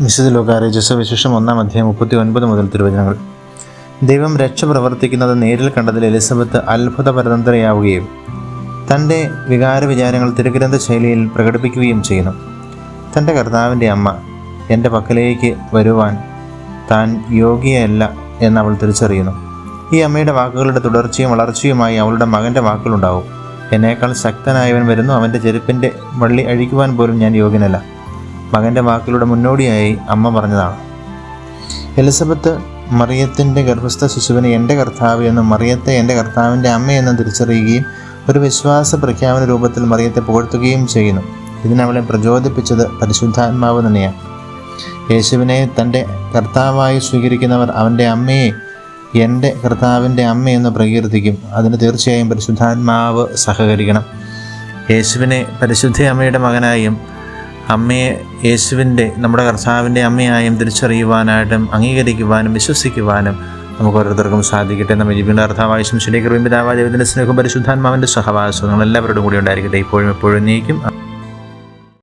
വിശുദ്ധ ലോകാരെ വിശേഷം ഒന്നാം അധ്യായം മുപ്പത്തി ഒൻപത് മുതൽ തിരുവചനങ്ങൾ. ദൈവം രക്ഷ പ്രവർത്തിക്കുന്നത് നേരിൽ കണ്ടതിൽ എലിസബത്ത് അത്ഭുത പരതന്ത്രയാവുകയും തന്റെ വികാര വിചാരങ്ങൾ തിരുഗ്രന്ഥ ശൈലിയിൽ പ്രകടിപ്പിക്കുകയും ചെയ്യുന്നു. തന്റെ കർത്താവിന്റെ അമ്മ എന്റെ പക്കലേക്ക് വരുവാൻ താൻ യോഗ്യയല്ല എന്ന് അവൾ തിരിച്ചറിയുന്നു. ഈ അമ്മയുടെ വാക്കുകളുടെ തുടർച്ചയും വളർച്ചയുമായി അവളുടെ മകന്റെ വാക്കുകളുണ്ടാവും. എന്നേക്കാൾ ശക്തനായവൻ വരുന്നു അവന്റെ ചെരുപ്പിന്റെ വള്ളി അഴിക്കുവാൻ പോലും ഞാൻ യോഗ്യനല്ല. മകന്റെ വാക്കിലൂടെ മുന്നോടിയായി അമ്മ പറഞ്ഞതാണ്. എലിസബത്ത് മറിയത്തിന്റെ ഗർഭസ്ഥ ശിശുവിനെ എന്റെ കർത്താവ് എന്നും മറിയത്തെ എന്റെ കർത്താവിന്റെ അമ്മയെന്നും തിരിച്ചറിയുകയും ഒരു വിശ്വാസ പ്രഖ്യാപന രൂപത്തിൽ മറിയത്തെ പുകഴ്ത്തുകയും ചെയ്യുന്നു. ഇതിനവളെ പ്രചോദിപ്പിച്ചത് പരിശുദ്ധാത്മാവ് തന്നെയാണ്. യേശുവിനെ തന്റെ കർത്താവായി സ്വീകരിക്കുന്നവർ അവന്റെ അമ്മയെ എന്റെ കർത്താവിന്റെ അമ്മയെന്ന് പ്രകീർത്തിക്കും. അതിന് തീർച്ചയായും പരിശുദ്ധാത്മാവ് സഹകരിക്കണം. യേശുവിനെ പരിശുദ്ധ അമ്മയുടെ മകനായും അമ്മയെ യേശുവിന്റെ നമ്മുടെ കർത്താവിന്റെ അമ്മയായും തിരിച്ചറിയുവാനായിട്ടും അംഗീകരിക്കുവാനും വിശ്വസിക്കുവാനും നമുക്ക് ഓരോരുത്തർക്കും സാധിക്കട്ടെ. നമ്മൾ ജീവിക്കുന്ന കർത്താവായ ശരിക്കും പിതാവായ ദൈവത്തിന്റെ സ്നേഹം പരിശുദ്ധാത്മാവിന്റെ സഹവാസം നിങ്ങൾ എല്ലാവരോടും കൂടി ഉണ്ടായിരിക്കട്ടെ. ഇപ്പോഴും എപ്പോഴും നീക്കും.